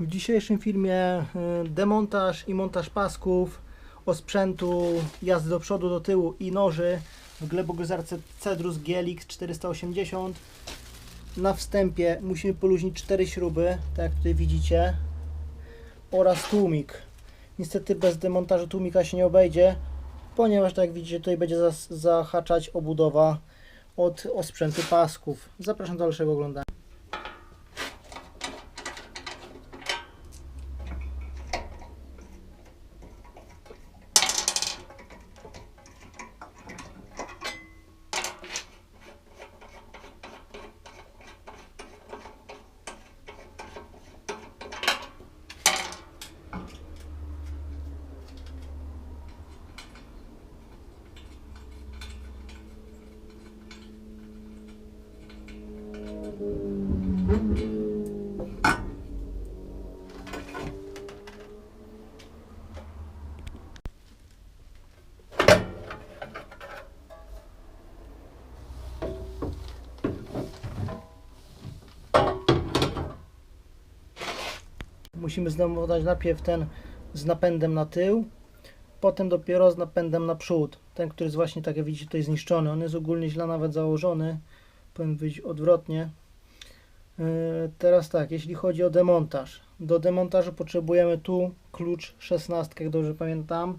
W dzisiejszym filmie y, demontaż i montaż pasków, osprzętu, jazdy do przodu, do tyłu i noży w glebogozarce Cedrus GLX 480. Na wstępie musimy poluźnić cztery śruby, tak jak tutaj widzicie, oraz tłumik. Niestety bez demontażu tłumika się nie obejdzie, ponieważ tak jak widzicie tutaj będzie zahaczać obudowa od osprzętu pasków. Zapraszam do dalszego oglądania. Musimy zdemontować najpierw ten z napędem na tył, potem dopiero z napędem na przód. Ten, który jest właśnie, tak jak widzicie, tutaj zniszczony. On jest ogólnie źle nawet założony. Powinien być odwrotnie. Yy, Teraz tak, jeśli chodzi o demontaż. Do demontażu potrzebujemy tu klucz 16, jak dobrze pamiętam.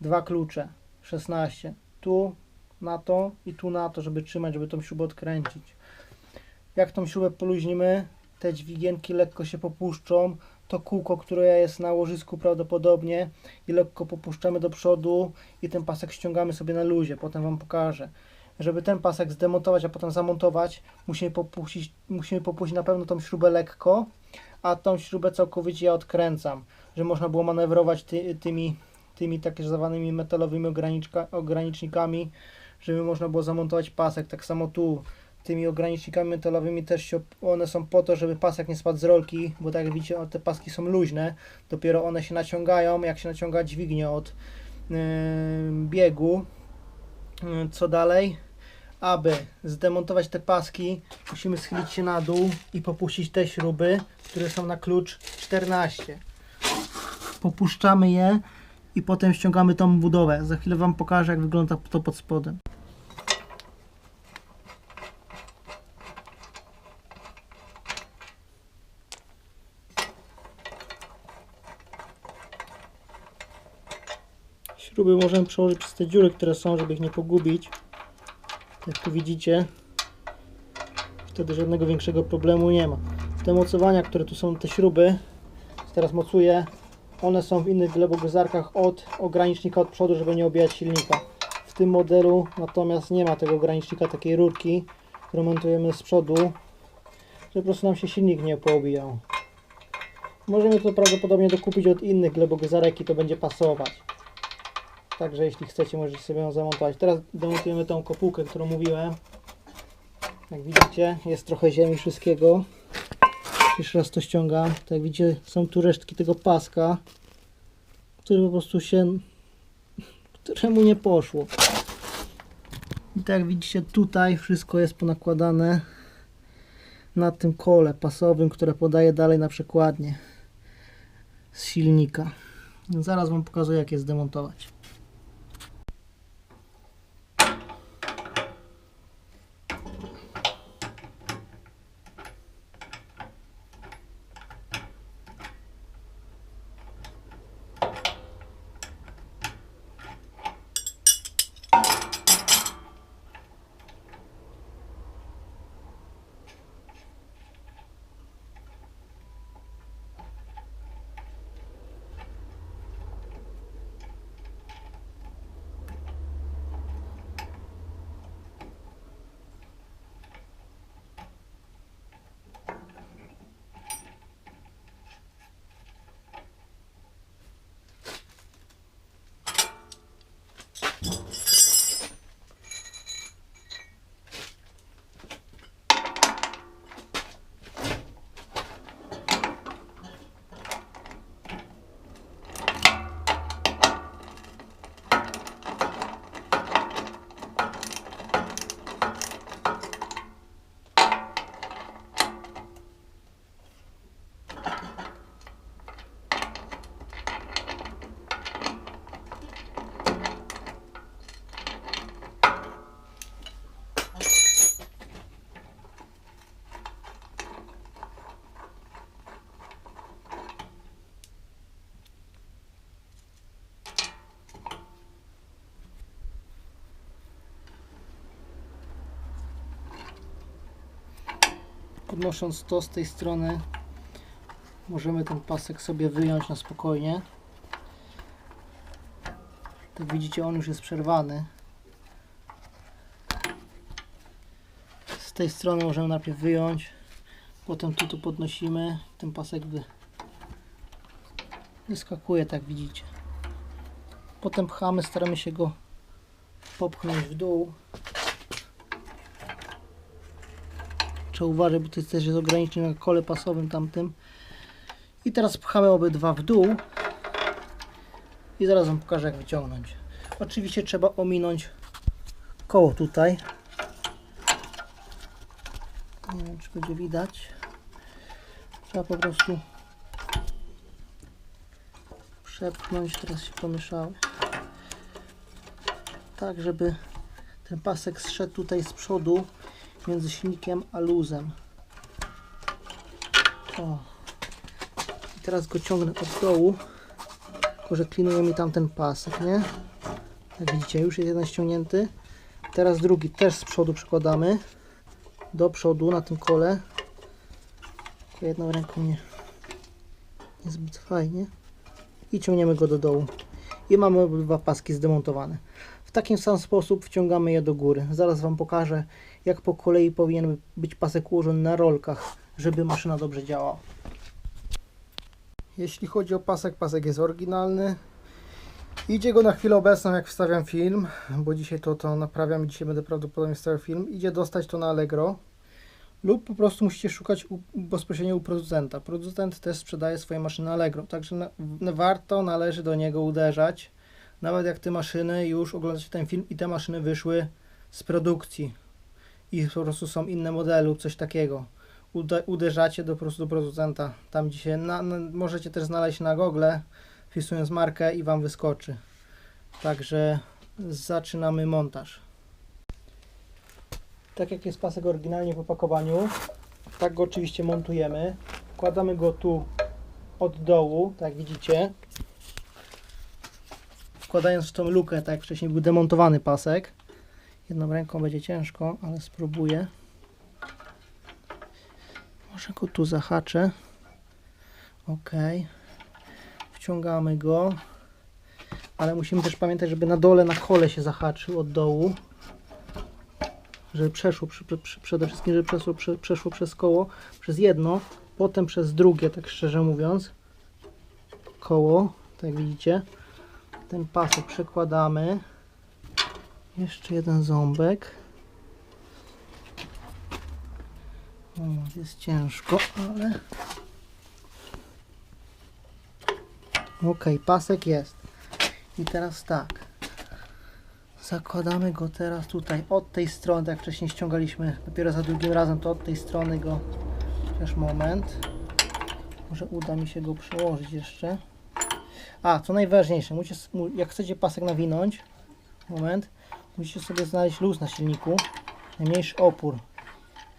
Dwa klucze 16. Tu na to i tu na to, żeby trzymać, żeby tą śrubę odkręcić. Jak tą śrubę poluźnimy, te dźwigienki lekko się popuszczą, to kółko, które jest na łożysku prawdopodobnie i lekko popuszczamy do przodu i ten pasek ściągamy sobie na luzie, potem Wam pokażę. Żeby ten pasek zdemontować, a potem zamontować, musimy popuścić, musimy popuścić na pewno tą śrubę lekko, a tą śrubę całkowicie ja odkręcam, żeby można było manewrować ty, tymi, tymi tak zwanymi metalowymi ogranicznikami, żeby można było zamontować pasek. Tak samo tu tymi ogranicznikami metalowymi też się, one są po to, żeby pasek nie spadł z rolki, bo tak jak widzicie, o, te paski są luźne, dopiero one się naciągają, jak się naciąga dźwignię od yy, biegu. Yy, co dalej? Aby zdemontować te paski, musimy schylić się na dół i popuścić te śruby, które są na klucz 14. Popuszczamy je i potem ściągamy tą budowę. Za chwilę Wam pokażę, jak wygląda to pod spodem. Śruby możemy przełożyć przez te dziury, które są, żeby ich nie pogubić. Jak tu widzicie, wtedy żadnego większego problemu nie ma. Te mocowania, które tu są, te śruby, teraz mocuję, one są w innych glebogozarkach od ogranicznika od przodu, żeby nie obijać silnika. W tym modelu natomiast nie ma tego ogranicznika, takiej rurki, którą montujemy z przodu, żeby po prostu nam się silnik nie poobijał. Możemy to prawdopodobnie dokupić od innych glebogozarek i to będzie pasować. Także jeśli chcecie, możecie sobie ją zamontować. Teraz demontujemy tą kopułkę, którą mówiłem. Jak widzicie, jest trochę ziemi wszystkiego. Jeszcze raz to ściągam. Tak jak widzicie, są tu resztki tego paska, który po prostu się, któremu nie poszło. I tak jak widzicie, tutaj wszystko jest ponakładane na tym kole pasowym, które podaje dalej na przekładnię z silnika. Zaraz Wam pokazuję, jak je zdemontować. Podnosząc to z tej strony możemy ten pasek sobie wyjąć na spokojnie. Jak widzicie on już jest przerwany. Z tej strony możemy najpierw wyjąć, potem tu to podnosimy, ten pasek wy... wyskakuje tak widzicie. Potem pchamy, staramy się go popchnąć w dół. Trzeba uważać, bo to też jest ograniczenie na kole pasowym tamtym. I teraz pchamy obydwa w dół. I zaraz Wam pokażę jak wyciągnąć. Oczywiście trzeba ominąć koło tutaj. Nie wiem czy będzie widać. Trzeba po prostu przepchnąć, teraz się pomieszały. Tak, żeby ten pasek zszedł tutaj z przodu między silnikiem a luzem. O. I teraz go ciągnę od dołu, tylko że klinuje mi tamten pasek, nie? Jak widzicie, już jest jeden ściągnięty. Teraz drugi też z przodu przykładamy do przodu na tym kole. Tylko jedną ręką nie niezbyt fajnie. I ciągniemy go do dołu. I mamy dwa paski zdemontowane. Taki sam sposób wciągamy je do góry. Zaraz Wam pokażę, jak po kolei powinien być pasek ułożony na rolkach, żeby maszyna dobrze działała. Jeśli chodzi o pasek, pasek jest oryginalny. Idzie go na chwilę obecną, jak wstawiam film, bo dzisiaj to, to naprawiam i dzisiaj będę prawdopodobnie wstawiał film. Idzie dostać to na Allegro lub po prostu musicie szukać u, bezpośrednio u producenta. Producent też sprzedaje swoje maszyny na Allegro, także na, warto, należy do niego uderzać. Nawet jak te maszyny, już oglądacie ten film i te maszyny wyszły z produkcji i po prostu są inne modele lub coś takiego. Ude, uderzacie do, po prostu do producenta. Tam dzisiaj na, na, możecie też znaleźć na Google, wpisując markę i Wam wyskoczy. Także zaczynamy montaż. Tak jak jest pasek oryginalnie w opakowaniu, tak go oczywiście montujemy. Wkładamy go tu od dołu, tak widzicie. Wkładając w tą lukę, tak jak wcześniej był demontowany pasek. Jedną ręką będzie ciężko, ale spróbuję. Może go tu zahaczę. Ok. Wciągamy go. Ale musimy też pamiętać, żeby na dole, na kole się zahaczył od dołu. Żeby przeszło, przy, przy, przede wszystkim, żeby przeszło, przy, przeszło przez koło, przez jedno, potem przez drugie, tak szczerze mówiąc. Koło, tak widzicie. Ten pasek przekładamy. Jeszcze jeden ząbek. O, jest ciężko, ale... Ok, pasek jest. I teraz tak. Zakładamy go teraz tutaj od tej strony, tak jak wcześniej ściągaliśmy dopiero za drugim razem, to od tej strony go też moment. Może uda mi się go przełożyć jeszcze. A, co najważniejsze, musicie, jak chcecie pasek nawinąć, moment, musicie sobie znaleźć luz na silniku, najmniejszy opór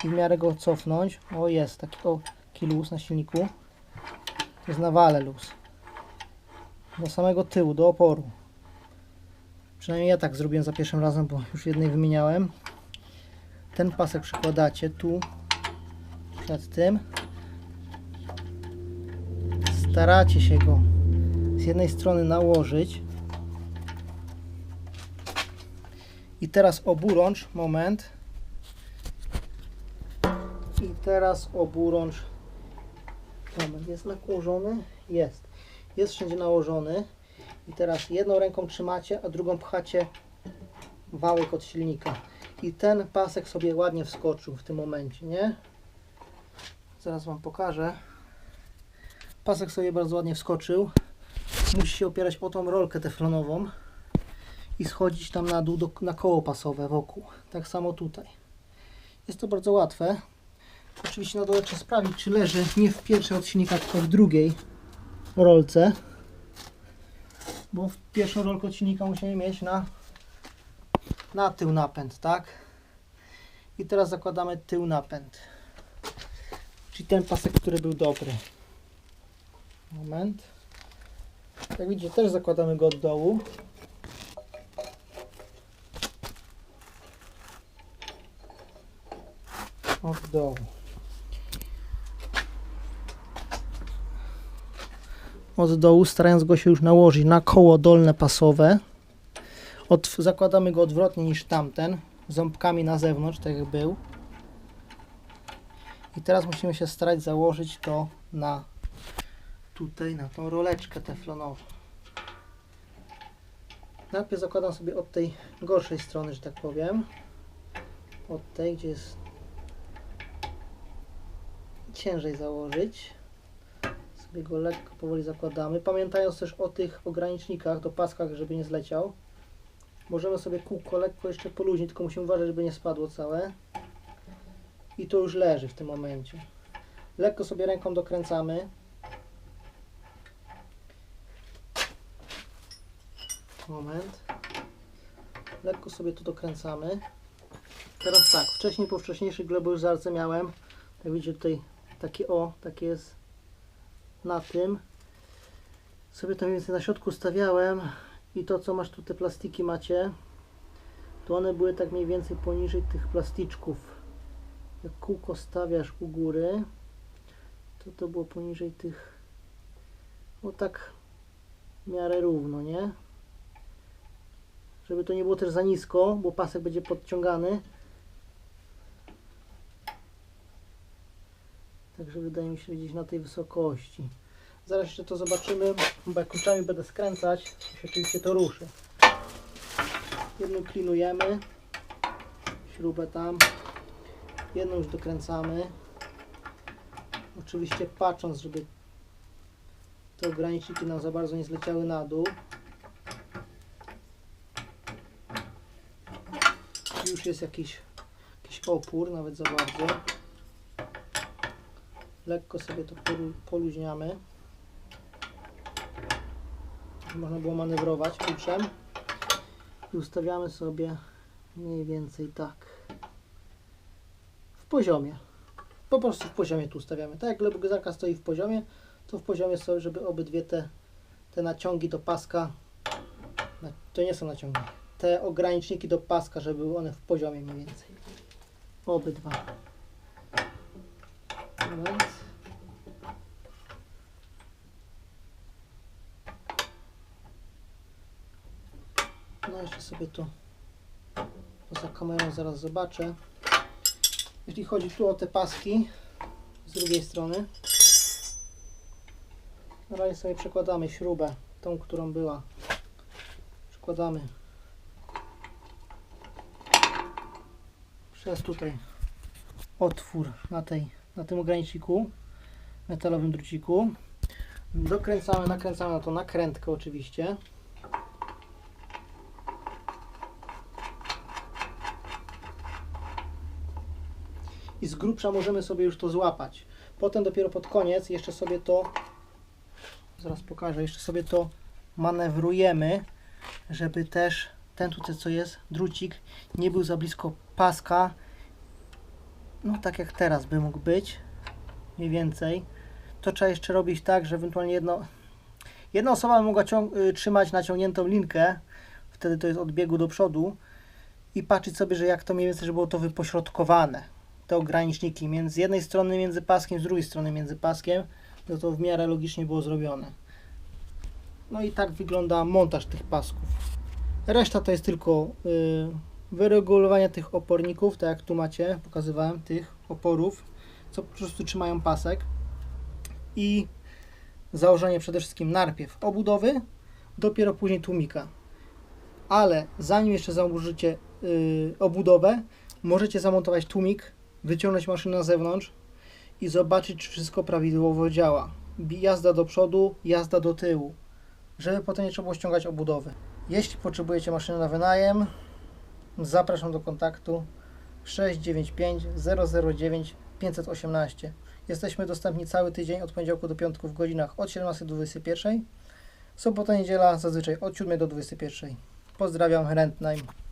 i w miarę go cofnąć. O, jest taki, o, taki luz na silniku. To jest na wale luz. Do samego tyłu, do oporu. Przynajmniej ja tak zrobiłem za pierwszym razem, bo już jednej wymieniałem. Ten pasek przykładacie tu przed tym. Staracie się go jednej strony nałożyć. I teraz oburącz, moment. I teraz oburącz. Moment, jest nakłożony? Jest. Jest wszędzie nałożony. I teraz jedną ręką trzymacie, a drugą pchacie wałek od silnika. I ten pasek sobie ładnie wskoczył w tym momencie, nie? Zaraz Wam pokażę. Pasek sobie bardzo ładnie wskoczył. Musi się opierać o tą rolkę teflonową i schodzić tam na dół do, na koło pasowe wokół. Tak samo tutaj. Jest to bardzo łatwe. Oczywiście na dole trzeba sprawdzić, czy leży nie w pierwszej od silnika, tylko w drugiej rolce bo w pierwszą rolkę odcinnika musimy mieć na, na tył napęd, tak? I teraz zakładamy tył napęd. Czyli ten pasek, który był dobry. Moment. Tak, jak widzicie, też zakładamy go od dołu. Od dołu. Od dołu, starając go się już nałożyć na koło dolne pasowe. Od, zakładamy go odwrotnie niż tamten, ząbkami na zewnątrz, tak jak był. I teraz musimy się starać założyć to na tutaj, na tą roleczkę teflonową. Najpierw zakładam sobie od tej gorszej strony, że tak powiem. Od tej, gdzie jest ciężej założyć. Sobie go lekko powoli zakładamy. Pamiętając też o tych ogranicznikach do paskach, żeby nie zleciał. Możemy sobie kółko lekko jeszcze poluźnić, tylko musimy uważać, żeby nie spadło całe. I to już leży w tym momencie. Lekko sobie ręką dokręcamy. Moment. Lekko sobie to dokręcamy. Teraz tak, wcześniej po wcześniejszych gleboizarce miałem, jak widzicie tutaj takie o, takie jest na tym. Sobie to mniej więcej na środku stawiałem i to co masz tu te plastiki macie, to one były tak mniej więcej poniżej tych plasticzków. Jak kółko stawiasz u góry, to to było poniżej tych, no tak w miarę równo, nie? Żeby to nie było też za nisko, bo pasek będzie podciągany. Także wydaje mi się gdzieś na tej wysokości. Zaraz jeszcze to zobaczymy, bo jak kluczami będę skręcać, to się oczywiście to ruszy. Jedną klinujemy, śrubę tam, jedną już dokręcamy. Oczywiście patrząc, żeby te ograniczniki nam za bardzo nie zleciały na dół. Już jest jakiś, jakiś opór, nawet za bardzo. Lekko sobie to polu- poluźniamy. Można było manewrować kluczem. I ustawiamy sobie mniej więcej tak. W poziomie. Po prostu w poziomie tu ustawiamy. Tak jak glebogazarka stoi w poziomie, to w poziomie sobie, żeby obydwie te, te naciągi do paska, to nie są naciągi, te ograniczniki do paska, żeby były one w poziomie mniej więcej. Obydwa. Moment. No jeszcze sobie to poza kamerą zaraz zobaczę. Jeśli chodzi tu o te paski z drugiej strony, na razie sobie przekładamy śrubę, tą, którą była. Przekładamy przez tutaj otwór na, tej, na tym ograniczniku, metalowym druciku. Dokręcamy, nakręcamy na to nakrętkę oczywiście. I z grubsza możemy sobie już to złapać. Potem dopiero pod koniec jeszcze sobie to, zaraz pokażę, jeszcze sobie to manewrujemy, żeby też ten tutaj co jest, drucik, nie był za blisko paska, no tak jak teraz by mógł być, mniej więcej. To trzeba jeszcze robić tak, że ewentualnie jedno, jedna osoba mogła y, trzymać naciągniętą linkę, wtedy to jest od biegu do przodu i patrzeć sobie, że jak to mniej więcej, żeby było to wypośrodkowane, te ograniczniki między, z jednej strony między paskiem, z drugiej strony między paskiem, to to w miarę logicznie było zrobione. No i tak wygląda montaż tych pasków. Reszta to jest tylko y, wyregulowanie tych oporników, tak jak tu macie, pokazywałem, tych oporów, co po prostu trzymają pasek i założenie przede wszystkim najpierw obudowy, dopiero później tłumika. Ale zanim jeszcze założycie y, obudowę, możecie zamontować tłumik, wyciągnąć maszynę na zewnątrz i zobaczyć, czy wszystko prawidłowo działa. Jazda do przodu, jazda do tyłu, żeby potem nie trzeba było ściągać obudowy. Jeśli potrzebujecie maszyny na wynajem, zapraszam do kontaktu 695 009 518. Jesteśmy dostępni cały tydzień od poniedziałku do piątku w godzinach od 17 do 21. Sobota, niedziela zazwyczaj od 7 do 21. Pozdrawiam, Rentnime.